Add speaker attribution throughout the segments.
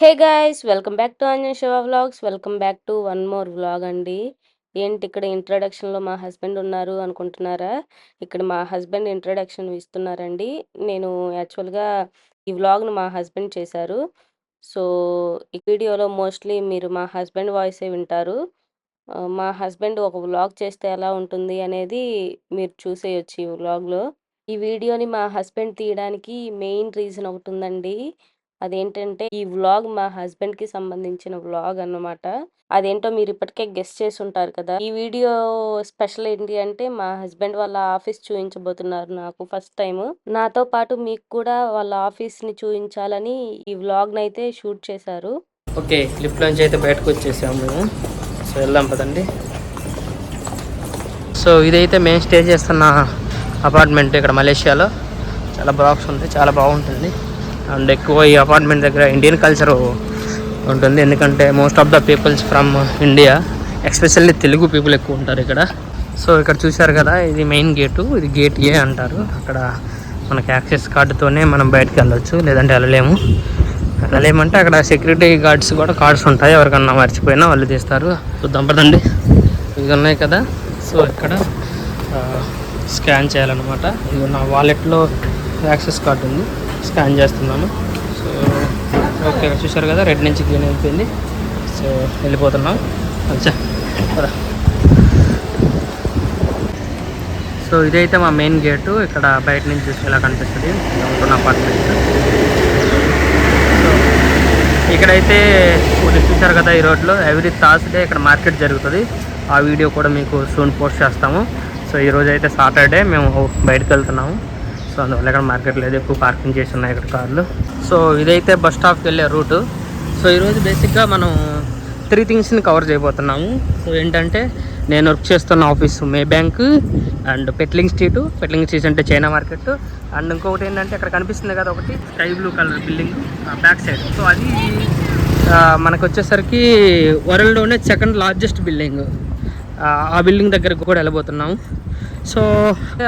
Speaker 1: Hey guys welcome back to Anjan Shiva vlogs. Welcome back to one more vlog అండి. ఏంటి ఇక్కడ ఇంట్రడక్షన్లో మా husband ఉన్నారు అనుకుంటున్నారా? ఇక్కడ మా హస్బెండ్ ఇంట్రడక్షన్ ఇస్తున్నారండి. నేను యాక్చువల్గా ఈ వ్లాగ్ను మా హస్బెండ్ చేశారు. సో ఈ వీడియోలో మోస్ట్లీ మీరు మా హస్బెండ్ వాయిసే వింటారు. మా హస్బెండ్ ఒక వ్లాగ్ చేస్తే ఎలా ఉంటుంది అనేది మీరు చూసేయొచ్చు ఈ వ్లాగ్లో ఈ వీడియోని మా హస్బెండ్ తీయడానికి మెయిన్ రీజన్ ఒకటి ఉందండి. అదేంటంటే ఈ వ్లాగ్ మా హస్బెండ్కి సంబంధించిన వ్లాగ్ అన్నమాట. అదేంటో మీరు ఇప్పటికే గెస్ట్ చేసి ఉంటారు కదా! ఈ వీడియో స్పెషల్ ఏంటి అంటే మా హస్బెండ్ వాళ్ళ ఆఫీస్ చూపించబోతున్నారు నాకు ఫస్ట్ టైం నాతో పాటు మీకు కూడా వాళ్ళ ఆఫీస్ని చూపించాలని ఈ వ్లాగ్ అయితే షూట్ చేశారు.
Speaker 2: ఓకే లిఫ్ట్ నుంచి అయితే బయటకు వచ్చేసాము మేము. సో వెళ్దాం పదండి. సో ఇదైతే మేము స్టే చేస్తున్న అపార్ట్మెంట్ ఇక్కడ మలేషియాలో. చాలా బాక్స్ ఉంది చాలా బాగుంటుంది. అండ్ ఎక్కువ ఈ అపార్ట్మెంట్ దగ్గర ఇండియన్ కల్చర్ ఉంటుంది. ఎందుకంటే most of the peoples from India especially Telugu people ఎక్కువ ఉంటారు ఇక్కడ. సో ఇక్కడ చూశారు కదా ఇది మెయిన్ గేటు ఇది గేట్ ఏ అంటారు. అక్కడ మనకి యాక్సెస్ కార్డుతోనే మనం బయటకు వెళ్ళొచ్చు లేదంటే వెళ్ళలేము. వెళ్ళలేమంటే అక్కడ సెక్యూరిటీ గార్డ్స్ కూడా కార్డ్స్ ఉంటాయి. ఎవరికన్నా మర్చిపోయినా వాళ్ళు తీస్తారు. చూద్దాం పదండి. ఇవి ఉన్నాయి కదా. సో ఇక్కడ స్కాన్ చేయాలన్నమాట. ఇది నా వాలెట్లో యాక్సెస్ కార్డు ఉంది. స్కాన్ చేస్తున్నాను. సో ఓకే చూసారు కదా రెడ్ నుంచి గ్రీన్ అయిపోయింది. సో వెళ్ళిపోతున్నాం. అచ్చా పద. సో ఇదైతే మా మెయిన్ గేటు. ఇక్కడ బయట నుంచి చూస్తే ఇలా కనిపిస్తుంది ఉంటున్న అపార్ట్మెంట్ సో ఇక్కడైతే ఒకటి చూశారు కదా ఈ రోడ్లో. ఎవ్రీ థర్స్డే ఇక్కడ మార్కెట్ జరుగుతుంది. ఆ వీడియో కూడా మీకు సూన్ పోస్ట్ చేస్తాము. సో ఈరోజు అయితే సాటర్డే. మేము బయటకు వెళ్తున్నాము. సో అందువల్ల ఇక్కడ మార్కెట్ లేదు ఎక్కువ పార్కింగ్ చేసి ఉన్నాయి ఇక్కడ కార్లు. సో ఇదైతే బస్ స్టాప్కి వెళ్ళే రూటు. సో ఈరోజు బేసిక్గా మనం త్రీ థింగ్స్ని కవర్ చేయబోతున్నాము. సో ఏంటంటే నేను వర్క్ చేస్తున్న office Maybank and Petaling street. Petaling street అంటే చైనా మార్కెట్. అండ్ ఇంకొకటి ఏంటంటే అక్కడ కనిపిస్తుంది కదా ఒకటి sky blue colour building back side. So అది మనకు వచ్చేసరికి వరల్డ్లోనే సెకండ్ లార్జెస్ట్ బిల్డింగ్. ఆ బిల్డింగ్ దగ్గరకు కూడా వెళ్ళబోతున్నాము. సో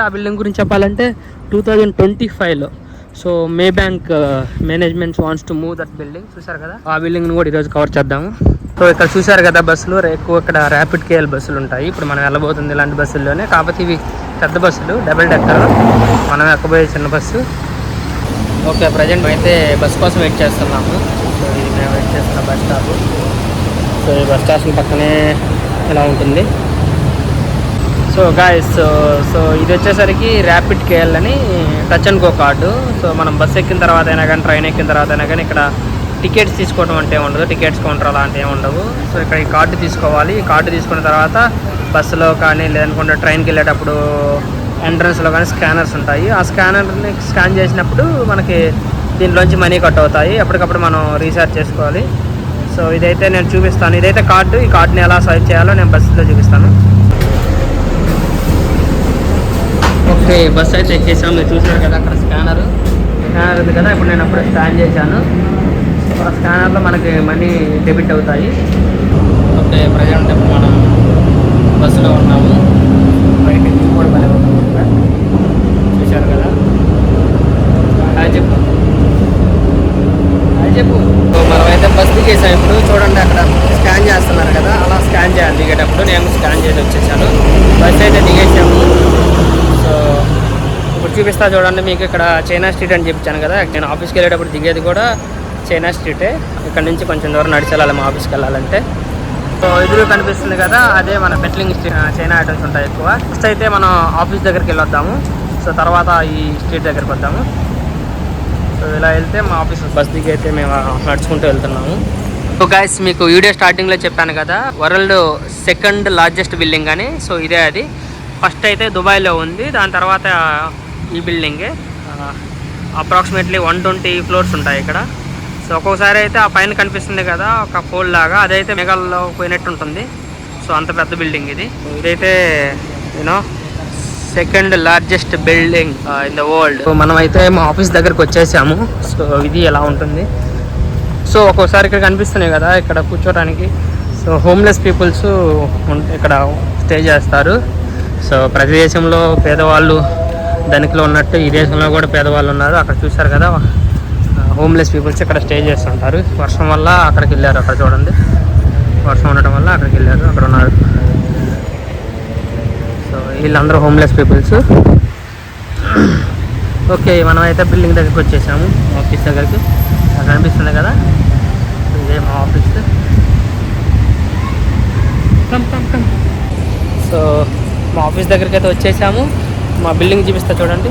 Speaker 2: ఆ బిల్డింగ్ గురించి చెప్పాలంటే టూ థౌజండ్ ట్వంటీ ఫైవ్లో. So Maybank uh, management wants to move that building చూసారు కదా? ఆ బిల్డింగ్ని కూడా ఈరోజు కవర్ చేద్దాము. సో ఇక్కడ చూసారు కదా బస్సులు? ఎక్కువ ఇక్కడ ర్యాపిడ్ కేఎల్ బస్సులు ఉంటాయి. ఇప్పుడు మనం వెళ్ళబోతుంది ఇలాంటి బస్సుల్లోనే. కాకపోతే ఇవి పెద్ద బస్సులు డబుల్ డెక్కర్ మనం ఎక్కబోయే చిన్న బస్సు. ఓకే ప్రజెంట్ అయితే బస్ కోసం వెయిట్ చేస్తున్నాము. సో ఇది మేము వెయిట్ చేస్తున్న బస్ స్టాప్. సో ఈ బస్ స్టేషన్ పక్కనే ఇలా ఉంటుంది. సో గాయస్ సో సో ఇది వచ్చేసరికి ర్యాపిడ్ కేఎల్ అని touch and go card so మనం బస్ ఎక్కిన తర్వాత అయినా కానీ ట్రైన్ ఎక్కిన తర్వాత అయినా కానీ ఇక్కడ టికెట్స్ తీసుకోవడం అంటే ఉండదు టికెట్స్ కౌంటర్ అలాంటివి ఏమి ఉండవు సో ఇక్కడ ఈ కార్డు తీసుకోవాలి. ఈ కార్డు తీసుకున్న తర్వాత బస్సులో కానీ లేదనుకుంటే ట్రైన్కి వెళ్ళేటప్పుడు ఎంట్రన్స్లో కానీ స్కానర్స్ ఉంటాయి. ఆ స్కానర్ని స్కాన్ చేసినప్పుడు మనకి దీంట్లోంచి మనీ కట్ అవుతాయి. అప్పటికప్పుడు మనం రీఛార్జ్ చేసుకోవాలి. సో ఇదైతే నేను చూపిస్తాను. ఇదైతే కార్డు ఈ కార్డుని ఎలా సర్చ్ చేయాలో నేను బస్సులో చూపిస్తాను. బస్సు అయితే ఎక్కేసాం. మీరు చూసారు కదా అక్కడ స్కానర్ స్కానర్ ఉంది కదా ఇప్పుడు నేను అప్పుడే స్కాన్ చేశాను. ఆ స్కానర్లో మనకి మనీ డెబిట్ అవుతాయి. ఓకే ప్రజెంట్ ఇప్పుడు మనం బస్సులో ఉన్నాము. బయట కూడా భలే చూశారు కదా. హాయ్ చెప్పు. హాయ్ చెప్పు. అయితే బస్ దిగేసాం ఇప్పుడు చూడండి అక్కడ స్కాన్ చేస్తున్నారు కదా. అలా స్కాన్ చేయాలి. దిగేటప్పుడు నేను స్కాన్ చేసి వచ్చేసాను. బస్ అయితే దిగేసాము. చూపిస్తా చూడండి మీకు ఇక్కడ చైనా స్ట్రీట్ అని చెప్పించాను కదా. నేను ఆఫీస్కి వెళ్ళేటప్పుడు దిగేది కూడా చైనా స్ట్రీటే. ఇక్కడ నుంచి కొంచెం దూరం నడిచి వెళ్ళాలి మా ఆఫీస్కి వెళ్ళాలంటే. సో ఎదురు కనిపిస్తుంది కదా అదే మన స్ట్రీట్ చైనా ఐటమ్స్ ఉంటాయి ఎక్కువ. ఫస్ట్ అయితే మనం ఆఫీస్ దగ్గరికి వెళ్ళొద్దాము. సో తర్వాత ఈ స్ట్రీట్ దగ్గరికి వద్దాము. సో ఇలా వెళ్తే మా ఆఫీస్ బస్ దిగి అయితే మేము నడుచుకుంటూ వెళ్తున్నాము. సో గైస్ మీకు వీడియో స్టార్టింగ్లో చెప్పాను కదా వరల్డ్ సెకండ్ లార్జెస్ట్ బిల్డింగ్ అని. సో ఇదే అది. ఫస్ట్ అయితే దుబాయ్లో ఉంది. దాని తర్వాత ఈ బిల్డింగే అప్రాక్సిమేట్లీ వన్ ట్వంటీ ఫ్లోర్స్ ఉంటాయి ఇక్కడ. సో ఒక్కొక్కసారి అయితే ఆ పైన కనిపిస్తుంది కదా ఒక పోల్ లాగా అదైతే మెగాల్లో పోయినట్టు ఉంటుంది. సో అంత పెద్ద బిల్డింగ్ ఇది. ఇదైతే you know second largest building in the world so మనం అయితే మా ఆఫీస్ దగ్గరకు వచ్చేసాము. సో ఇది ఎలా ఉంటుంది? సో ఒక్కోసారి ఇక్కడ కనిపిస్తున్నాయి కదా ఇక్కడ కూర్చోడానికి సో హోమ్లెస్ పీపుల్స్ ఇక్కడ స్టే చేస్తారు. సో ప్రతి దేశంలో పేదవాళ్ళు ధనికులు ఉన్నట్టు ఈ దేశంలో కూడా పేదవాళ్ళు ఉన్నారు. అక్కడ చూశారు కదా హోమ్లెస్ పీపుల్స్ ఇక్కడ స్టే చేస్తుంటారు. వర్షం వల్ల అక్కడికి వెళ్ళారు అక్కడ చూడండి. వర్షం ఉండటం వల్ల అక్కడికి వెళ్ళారు అక్కడ ఉన్నారు. సో వీళ్ళందరూ హోమ్లెస్ పీపుల్స్ ఓకే మనం అయితే బిల్డింగ్ దగ్గరికి వచ్చేసాము ఆఫీస్ దగ్గరికి. అక్కడ కనిపిస్తుంది కదా ఇదే మా ఆఫీస్ సో మా ఆఫీస్ దగ్గరికి అయితే వచ్చేసాము. మా బిల్డింగ్ చూపిస్తా చూడండి.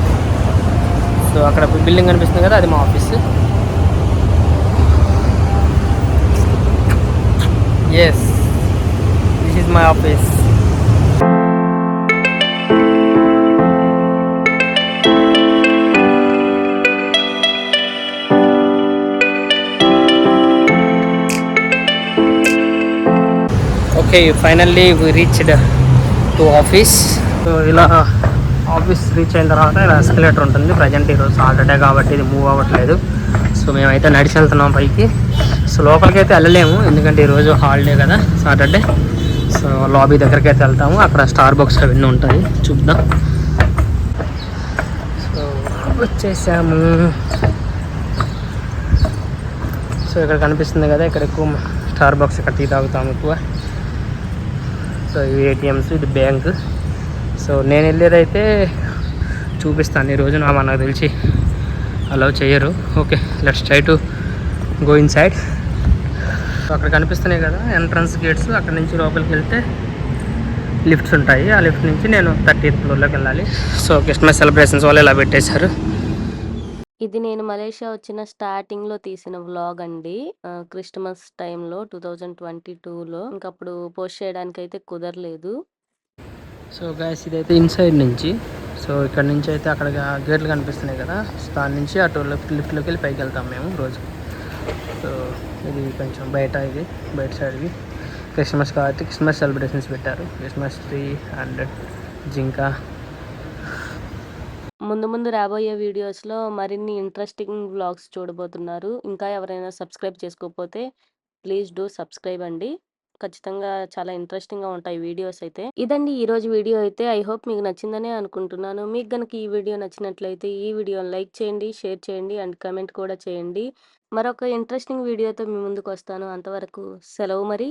Speaker 2: సో అక్కడ బిల్డింగ్ కనిపిస్తుంది కదా అది మా office. Yes this is my office okay finally we reached to office so ఇలా ఆఫీస్ రీచ్ అయిన తర్వాత ఇలా ఎస్కలేటర్ ఉంటుంది. ప్రజెంట్ ఈరోజు సాటర్డే కాబట్టి ఇది మూవ్ అవ్వట్లేదు. సో మేమైతే నడిచి వెళ్తున్నాం పైకి. సో లోపలికి అయితే వెళ్ళలేము. ఎందుకంటే ఈరోజు హాలిడే కదా సాటర్డే సో లాబీ దగ్గరికి అయితే వెళ్తాము. అక్కడ స్టార్ బాక్స్ అవన్నీ ఉంటాయి చూద్దాం. సో వచ్చేసాము. సో ఇక్కడ కనిపిస్తుంది కదా ఇక్కడ ఎక్కువ స్టార్ బాక్స్ ఇక్కడ టీ తాగుతాము ఎక్కువ. సో ఇవి ఏటీఎమ్స్ ఇది బ్యాంక్ సో నేను వెళ్ళేదైతే చూపిస్తాను. ఈరోజు నా మనకు తెలిసి అలౌ చేయరు. Okay let's try to go inside so అక్కడ కనిపిస్తున్నాయి కదా ఎంట్రన్స్ గేట్స్ అక్కడ నుంచి లోపలికి వెళ్తే లిఫ్ట్స్ ఉంటాయి. ఆ లిఫ్ట్ నుంచి నేను థర్టీ ఫ్లోర్లోకి వెళ్ళాలి. సో క్రిస్మస్ సెలబ్రేషన్స్ వాళ్ళు ఇలా పెట్టేశారు.
Speaker 1: ఇది నేను మలేషియా వచ్చిన స్టార్టింగ్లో తీసిన వ్లాగ్ అండి. క్రిస్టమస్ టైంలో టూ థౌజండ్ ట్వంటీ టూలో ఇంకప్పుడు పోస్ట్ చేయడానికి అయితే కుదరలేదు.
Speaker 2: సో గ్యాస్ ఇదైతే ఇన్సైడ్ నుంచి. సో ఇక్కడ నుంచి అయితే అక్కడ గేట్లు కనిపిస్తున్నాయి కదా. సో దాని నుంచి అటు లిఫ్ట్లోకి వెళ్ళి పైకి వెళ్తాం మేము రోజు. సో ఇది కొంచెం బయట ఇది బయట సైడ్వి క్రిస్మస్ కాబట్టి క్రిస్మస్ సెలబ్రేషన్స్ పెట్టారు. క్రిస్మస్ ట్రీ అండ్ జింకా.
Speaker 1: ముందు ముందు రాబోయే వీడియోస్లో మరిన్ని ఇంట్రెస్టింగ్ వ్లాగ్స్ చూడబోతున్నారు. ఇంకా ఎవరైనా సబ్స్క్రైబ్ చేసుకోకపోతే ప్లీజ్ డూ సబ్స్క్రైబ్ అండి. ఖచ్చితంగా చాలా ఇంట్రెస్టింగ్గా ఉంటాయి వీడియోస్ అయితే. ఇదండి ఈ రోజు వీడియో అయితే. ఐ హోప్ మీకు నచ్చిందనే అనుకుంటున్నాను. మీకు గనక ఈ వీడియో నచ్చినట్లయితే ఈ వీడియోని లైక్ చేయండి షేర్ చేయండి అండ్ కమెంట్ కూడా చేయండి. మరొక ఇంట్రెస్టింగ్ వీడియోతో మీ ముందుకు వస్తాను. అంతవరకు సెలవు మరి.